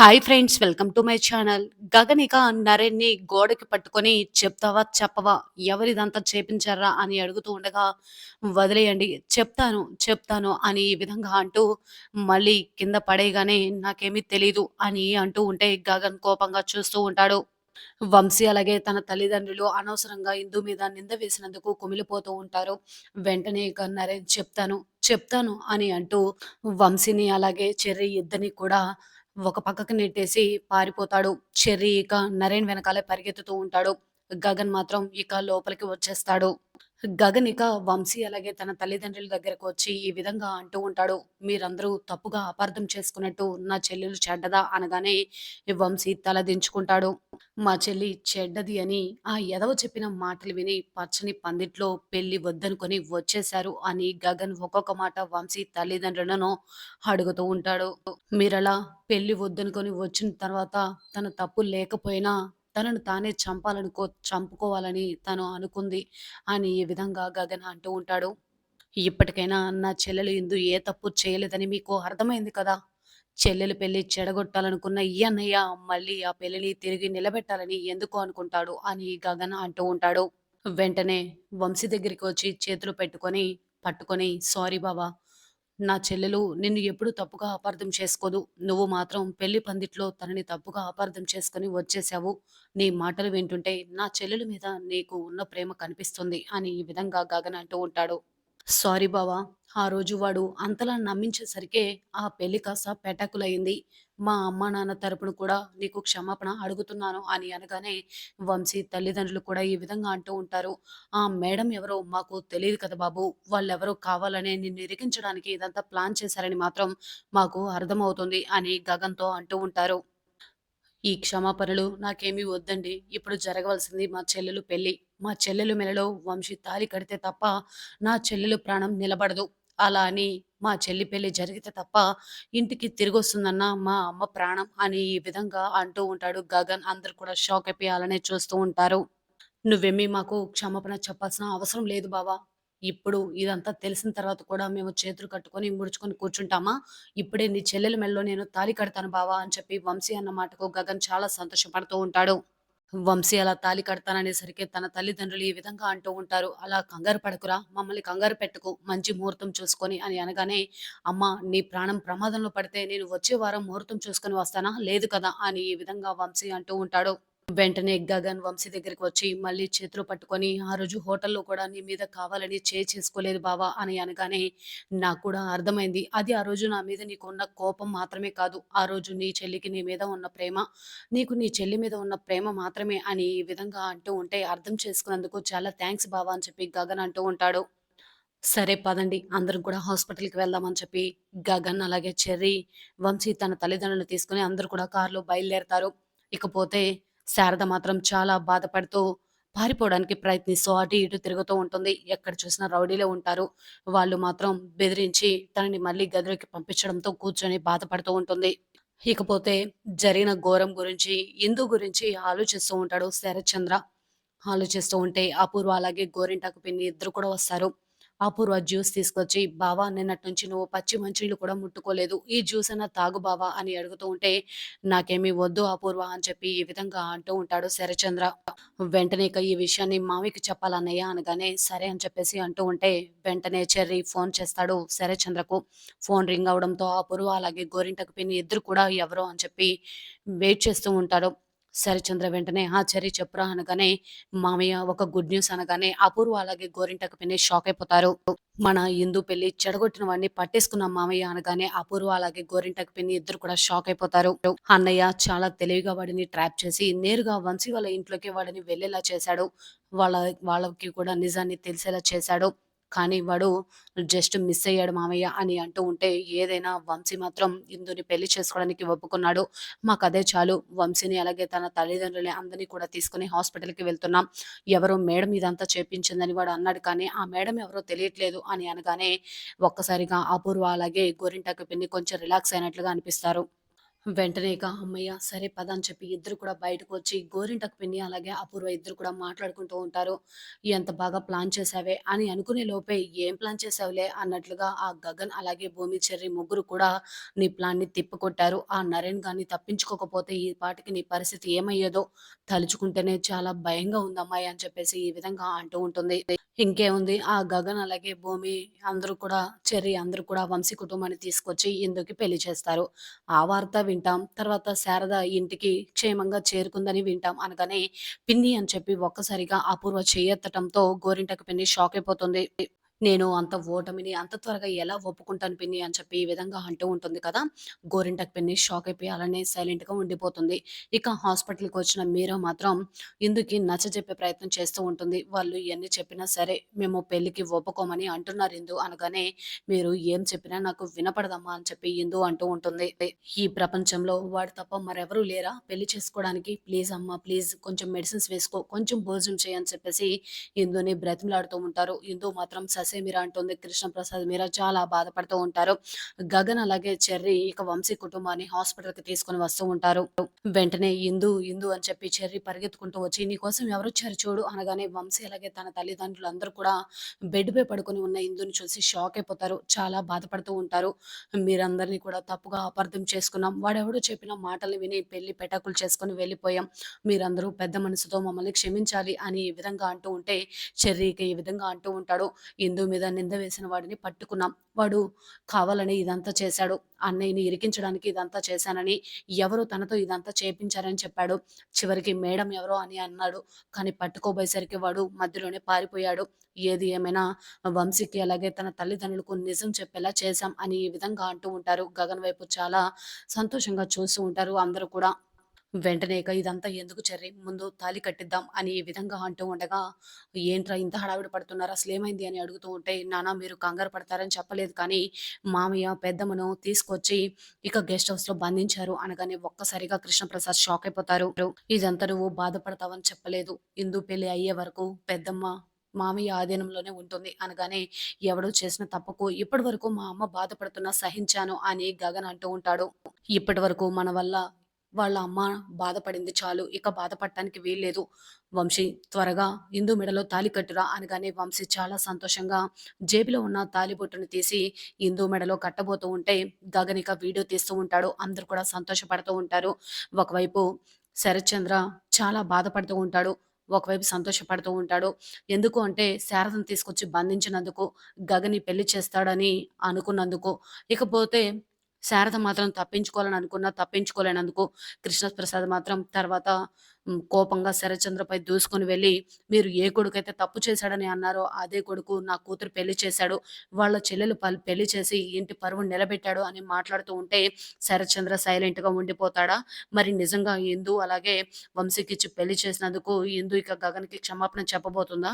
Hi friends welcome to my channel. గగనిక నరేన్ని గోడకి పట్టుకొని చెప్తావా చెప్పవా ఎవరిదంతా చేపించారా అని అడుగుతూ ఉండగా వదిలేయండి చెప్తాను చెప్తాను అని ఈ విధంగా అంటూ మళ్ళీ కింద పడేయగానే నాకేమీ తెలీదు అని అంటూ ఉంటే గగన్ కోపంగా చూస్తూ ఉంటాడు. వంశీ అలాగే తన తల్లిదండ్రులు అనవసరంగా ఇందు మీద నింద వేసినందుకు కుమిలిపోతూ ఉంటారు. వెంటనే ఇక నరేన్ చెప్తాను చెప్తాను అని అంటూ వంశీని అలాగే చెర్రి ఇద్దరిని కూడా ఒక పక్కకి నెట్టేసి పారిపోతాడు. చెర్రీ ఇక నరేన్ వెనకాలే పరిగెత్తుతూ ఉంటాడు. గగన్ మాత్రం ఇక లోపలికి వచ్చేస్తాడు. గగన్ ఇక వంశీ అలాగే తన తల్లిదండ్రుల దగ్గరకు వచ్చి ఈ విధంగా అంటూ ఉంటాడు. మీరందరూ తప్పుగా అపార్థం చేసుకున్నట్టు నా చెల్లెలు చెడ్డదా అనగానే వంశీ తల దించుకుంటాడు. మా చెల్లి చెడ్డది అని ఆ ఎదవ చెప్పిన మాటలు విని పచ్చని పందిట్లో పెళ్ళి వద్దనుకొని వచ్చేశారు అని గగన్ ఒక్కొక్క మాట వంశీ తల్లిదండ్రులను అడుగుతూ ఉంటాడు. మీరలా పెళ్ళి వద్దనుకొని వచ్చిన తర్వాత తన తప్పు లేకపోయినా తనను తానే చంపాలనుకో చంపుకోవాలని తను అనుకుంది అని ఈ విధంగా గగన్ అంటూ ఉంటాడు. ఇప్పటికైనా నా చెల్లెలు ఇందు ఏ తప్పు చేయలేదని మీకు అర్థమైంది కదా! చెల్లెలు పెళ్ళి చెడగొట్టాలనుకున్న ఈ అన్నయ్య మళ్ళీ ఆ పెళ్ళిని తిరిగి నిలబెట్టాలని ఎందుకు అనుకుంటాడు అని గగన్ అంటూ ఉంటాడు. వెంటనే వంశీ దగ్గరికి వచ్చి చేతులు పెట్టుకొని, పట్టుకొని సారీ బావా నా చెల్లెలు నిన్ను ఎప్పుడు తప్పుగా అపార్థం చేసుకోదు. నువ్వు మాత్రం పెళ్ళి పందిట్లో తనని తప్పుగా అపార్థం చేసుకొని వచ్చేసావు నీ మాటలు వింటుంటే నా చెల్లెల మీద నీకు ఉన్న ప్రేమ కనిపిస్తుంది అని ఈ విధంగా గగన్ అంటూ ఉంటాడు. సారీ బావా! ఆ రోజు వాడు అంతలా నమ్మించేసరికే ఆ పెళ్ళి కాస్త పెటాకులయ్యింది మా అమ్మా, నాన్న తరపున కూడా నీకు క్షమాపణ అడుగుతున్నాను అని అనగానే వంశీ తల్లిదండ్రులు కూడా ఈ విధంగా అంటూ ఉంటారు. ఆ మేడం ఎవరో మాకు తెలియదు కదా బాబు! వాళ్ళెవరో కావాలనే నిన్ను ఇరికించడానికి ఇదంతా ప్లాన్ చేశారని మాత్రం మాకు అర్థమవుతుంది అని గగన్‌తో అంటూ ఉంటారు. ఈ క్షమాపణలు నాకేమీ వద్దండి. ఇప్పుడు జరగవలసింది మా చెల్లెలు పెళ్ళి. మా చెల్లెలు మెలలో వంశీ తాలి కడితే తప్ప నా చెల్లెలు ప్రాణం నిలబడదు. అలా అని మా చెల్లి పెళ్ళి జరిగితే తప్ప ఇంటికి తిరిగొస్తుందన్న మా అమ్మ ప్రాణం అని ఈ విధంగా అంటూ ఉంటాడు గగన్. అందరు కూడా షాక్ అయిపోయి అలానే చూస్తూ ఉంటారు. నువ్వేమీ మాకు క్షమాపణ చెప్పాల్సిన అవసరం లేదు బావా ఇప్పుడు ఇదంతా తెలిసిన తర్వాత కూడా మేము చేతులు కట్టుకొని, ముడుచుకొని కూర్చుంటామా? ఇప్పుడే నీ చెల్లెల మెల్లో నేను తాళి కడతాను బావా అని చెప్పి వంశీ అన్న మాటకు గగన్ చాలా సంతోషపడుతూ ఉంటాడు. వంశీ అలా తాళి కడతాననేసరికి తన తల్లిదండ్రులు ఈ విధంగా అంటూ ఉంటారు. "అలా కంగారు పడకురా! మమ్మల్ని కంగారు పెట్టుకు. మంచి ముహూర్తం చూసుకొని" అని అనగానే, "అమ్మ నీ ప్రాణం ప్రమాదంలో పడితే నేను వచ్చే వారం ముహూర్తం చూసుకొని వస్తానా? లేదు కదా!" అని ఈ విధంగా వంశీ అంటూ ఉంటాడు. వెంటనే గగన్ వంశీ దగ్గరికి వచ్చి మళ్ళీ చేతులు పట్టుకొని, "ఆ రోజు హోటల్‌లో కూడా నీ మీద కావాలని చేయి చేసుకోలేదు బావా అని అనగానే, నాకు కూడా అర్థమైంది. అది ఆ రోజు నా మీద నీకున్న కోపం మాత్రమే కాదు. ఆ రోజు నీ చెల్లికి నీ మీద ఉన్న ప్రేమ, నీకు నీ చెల్లి మీద ఉన్న ప్రేమ మాత్రమే అని ఈ విధంగా అంటూ ఉంటే, "అర్థం చేసుకున్నందుకు చాలా థ్యాంక్స్ బావ" అని చెప్పి గగన్ అంటూ ఉంటాడు. సరే పదండి అందరం కూడా హాస్పిటల్‌కి వెళ్దామని చెప్పి గగన్ అలాగే చెర్రీ, వంశీ తన తల్లిదండ్రులను తీసుకొని అందరూ కూడా కారులో బయలుదేరతారు. ఇకపోతే శారద మాత్రం చాలా బాధపడుతూ పారిపోవడానికి ప్రయత్నిస్తూ అటు ఇటు తిరుగుతూ ఉంటుంది. ఎక్కడ చూసినా రౌడీలే ఉంటారు. వాళ్ళు మాత్రం బెదిరించి తనని మళ్ళీ గదిలోకి పంపించడంతో కూర్చొని బాధపడుతూ ఉంటుంది. ఇకపోతే జరిగిన ఘోరం గురించి, ఇందు గురించి ఆలోచిస్తూ ఉంటాడు శరత్చంద్ర. ఆలోచిస్తూ ఉంటే అపూర్వ అలాగే గోరింటాకు పిన్ని ఇద్దరు కూడా వస్తారు. అపూర్వ జ్యూస్ తీసుకొచ్చి, బావా నిన్నటి నుంచి నువ్వు పచ్చి మంచినీళ్ళు కూడా ముట్టుకోలేదు. ఈ జ్యూస్ అయినా తాగు బావ" అని అడుగుతూ ఉంటే, "నాకేమీ వద్దు అపూర్వ" అని చెప్పి ఈ విధంగా అంటూ ఉంటాడు శరచంద్ర. వెంటనే ఇక ఈ విషయాన్ని మావికి చెప్పాలన్నయ్య అనగానే, సరే అని చెప్పేసి అంటూ ఉంటే, వెంటనే చెర్రి ఫోన్ చేస్తాడు శరచంద్రకు. ఫోన్ రింగ్ అవడంతో అపూర్వ అలాగే గోరింటకు పిన్ని ఇద్దరు కూడా ఎవరో అని చెప్పి వెయిట్ చేస్తూ ఉంటారు. సరిచంద్ర వెంటనే "ఆ! చర్య చెప్పురా" అనగానే మామయ్య ఒక గుడ్ న్యూస్ అనగానే అపూర్వ అలాగే గోరింటకు పిన్ని షాక్ అయిపోతారు. మన ఇందు పెళ్ళి చెడగొట్టిన వాడిని పట్టేసుకున్నాం మామయ్య అనగానే అపూర్వ అలాగే గోరింటకు పిన్ని ఇద్దరు కూడా షాక్ అయిపోతారు. అన్నయ్య చాలా తెలివిగా వాడిని ట్రాప్ చేసి నేరుగా వంశీ వాళ్ళ ఇంట్లోకి వాడిని వెళ్ళేలా చేశాడు. వాళ్ళ వాళ్ళకి కూడా నిజాన్ని తెలిసేలా చేశాడు. కానీ వాడు జస్ట్ మిస్ అయ్యాడు మామయ్య అని అంటూ ఉంటే, ఏదైనా వంశీ మాత్రం ఇందుని పెళ్ళి చేసుకోవడానికి ఒప్పుకున్నాడు. మాకు అదే చాలు. వంశీని అలాగే తన తల్లిదండ్రులని అందరినీ కూడా తీసుకొని హాస్పిటల్‌కి వెళ్తున్నాం. ఎవరో మేడం ఇదంతా చేపించిందని వాడు అన్నాడు కానీ, ఆ మేడం ఎవరో తెలియట్లేదు అని అనగానే, ఒక్కసారిగా అపూర్వ అలాగే గోరింటాకి పిన్ని కొంచెం రిలాక్స్ అయినట్లుగా అనిపిస్తారు. వెంటనే ఇక అమ్మయ్య సరే పద అని చెప్పి ఇద్దరు కూడా బయటకు వచ్చి గోరింటకు పిన్ని అలాగే అపూర్వ ఇద్దరు కూడా మాట్లాడుకుంటూ ఉంటారు. ఎంత బాగా ప్లాన్ చేసావే అని అనుకునే లోపే ఏం ప్లాన్ చేసావులే అన్నట్లుగా ఆ గగన్ అలాగే భూమి, చెర్రి ముగ్గురు కూడా నీ ప్లాన్‌ని తిప్పికొట్టారు. ఆ నరేన్ గాని తప్పించుకోకపోతే ఈ పాటికి నీ పరిస్థితి ఏమయ్యేదో తలుచుకుంటేనే చాలా భయంగా ఉందమ్మాయి అని చెప్పేసి ఈ విధంగా అంటూ ఉంటుంది. ఇంకేముంది ఆ గగన్ అలాగే భూమి అందరూ కూడా చెర్రి అందరూ కూడా వంశీ కుటుంబాన్ని తీసుకొచ్చి ఇందుకి పెళ్ళి చేస్తారు. ఆ వార్త వింటాం. తర్వాత శారద ఇంటికి క్షేమంగా చేరుకుందని వింటాం. అనగానే పిన్ని అని చెప్పి ఒక్కసారిగా అపూర్వ చేయెత్తటంతో గోరింటకు పిన్ని షాక్ అయిపోతుంది. నేను అంత ఓటమిని అంత త్వరగా ఎలా ఒప్పుకుంటాను పిన్ని అని చెప్పి ఈ విధంగా అంటూ ఉంటుంది కదా! గోరింటకు పిన్ని షాక్ అయిపోయి అలానే సైలెంట్‌గా ఉండిపోతుంది. ఇక హాస్పిటల్‌కి వచ్చిన మీరా మాత్రం ఇందుకి నచ్చజెప్పే ప్రయత్నం చేస్తూ ఉంటుంది. వాళ్ళు ఎన్ని చెప్పినా సరే మేము పెళ్ళికి ఒప్పుకోమని అంటున్నారు ఇందు అనగానే మీరు ఏం చెప్పినా నాకు వినపడదమ్మా అని చెప్పి ఇందు అంటూ ఉంటుంది. ఈ ప్రపంచంలో వాడు తప్ప మరెవరూ లేరా పెళ్ళి చేసుకోవడానికి? ప్లీజ్ అమ్మా ప్లీజ్ కొంచెం మెడిసిన్స్ వేసుకో, కొంచెం భోజనం చేయని చెప్పేసి ఇందుని బ్రతిమలాడుతూ ఉంటారు. ఇందు మాత్రం ససేమిరా అంటుంది. కృష్ణప్రసాద్, మీరా చాలా బాధపడుతూ ఉంటారు. గగన్ అలాగే చెర్రి ఇక వంశీ కుటుంబాన్ని హాస్పిటల్‌కి తీసుకొని వస్తూ ఉంటారు. వెంటనే ఇందు, ఇందు అని చెప్పి చెర్రి పరిగెత్తుకుంటూ వచ్చి నీకోసం ఎవరొచ్చారు చూడు అనగానే వంశీ అలాగే తన తల్లిదండ్రులు అందరూ కూడా బెడ్‌పై పడుకొని ఉన్న ఇందుని చూసి షాక్ అయిపోతారు. చాలా బాధపడుతూ ఉంటారు. మీరందరినీ కూడా తప్పుగా అపార్థం చేసుకున్నాం. వాడెవడో చెప్పిన మాటలు విని పెళ్ళి పెటాకులు చేసుకొని వెళ్ళిపోయాం. మీరందరూ పెద్ద మనసుతో మమ్మల్ని క్షమించాలి అని ఈ విధంగా అంటూ ఉంటే చెర్రీకి ఈ విధంగా అంటూ ఉంటాడు. ఇందు మీద నింద వేసిన వాడిని పట్టుకున్నాం. వాడు కావాలని ఇదంతా చేశాడు. అన్నయ్యని ఇరికించడానికి ఇదంతా చేశానని, ఎవరు తనతో ఇదంతా చేపించారని చెప్పాడు. చివరికి మేడం ఎవరో అని అన్నాడు. కానీ పట్టుకోబోయేసరికి వాడు మధ్యలోనే పారిపోయాడు. ఏది ఏమైనా వంశీకి అలాగే తన తల్లిదండ్రులకు నిజం చెప్పేలా చేశాం అని ఈ విధంగా అంటూ ఉంటారు. గగన్ వైపు చాలా సంతోషంగా చూస్తూ ఉంటారు అందరూ కూడా. వెంటనే ఇక ఇదంతా ఎందుకు చెర్రి ముందు తాళి కట్టిద్దాం అని ఈ విధంగా అంటూ ఉండగా, ఏంట్రా ఇంత హడావిడి పడుతున్నారు అసలేమైంది అని అడుగుతూ ఉంటే, నానా మీరు కంగారు పడతారని చెప్పలేదు కానీ, మామయ్య పెద్దమ్మను తీసుకొచ్చి ఇక గెస్ట్ హౌస్లో బంధించారు అనగానే ఒక్కసారిగా కృష్ణప్రసాద్ షాక్ అయిపోతారు. ఇదంతా నువ్వు బాధపడతావని చెప్పలేదు. ఇందు పెళ్ళి అయ్యే వరకు పెద్దమ్మ మామయ్య ఆధీనంలోనే ఉంటుంది అనగానే, ఎవడో చేసిన తప్పకు ఇప్పటి వరకు మా అమ్మ బాధపడుతున్నా సహించాను అని గగన్ అంటూ ఉంటాడు. ఇప్పటి వరకు మన వల్ల వాళ్ళ అమ్మ బాధపడింది చాలు. ఇక బాధపడటానికి వీల్లేదు. వంశీ త్వరగా ఇందు మెడలో తాళి కట్టురా అనగానే వంశీ చాలా సంతోషంగా జేబులో ఉన్న తాలిబొట్టును తీసి ఇందు మెడలో కట్టబోతూ ఉంటే గగనిక వీడియో తీస్తూ ఉంటాడు. అందరూ కూడా సంతోషపడుతూ ఉంటారు. ఒకవైపు శరత్చంద్ర చాలా బాధపడుతూ ఉంటాడు. ఒకవైపు సంతోషపడుతూ ఉంటాడు. ఎందుకు అంటే శారదను తీసుకొచ్చి బంధించినందుకు, గగని పెళ్ళి చేస్తాడని అనుకున్నందుకు. ఇకపోతే శారద మాత్రం తప్పించుకోవాలని అనుకున్నా తప్పించుకోలేనందుకు కృష్ణప్రసాద్ మాత్రం తర్వాత కోపంగా శరచంద్రపై దూసుకొని వెళ్ళి, "మీరు ఏ కొడుకైతే తప్పు చేశాడని అన్నారో అదే కొడుకు నా కూతురు పెళ్ళి చేశాడు. వాళ్ళ చెల్లెలు పెళ్ళి చేసి ఇంటి పరువు నిలబెట్టాడు" అని మాట్లాడుతూ ఉంటే శరచంద్ర సైలెంట్‌గా ఉండిపోతాడా? మరి నిజంగా ఇందు అలాగే వంశీకిచ్చి పెళ్ళి చేసినందుకు ఇందు ఇక గగన్‌కి క్షమాపణ చెప్పబోతుందా?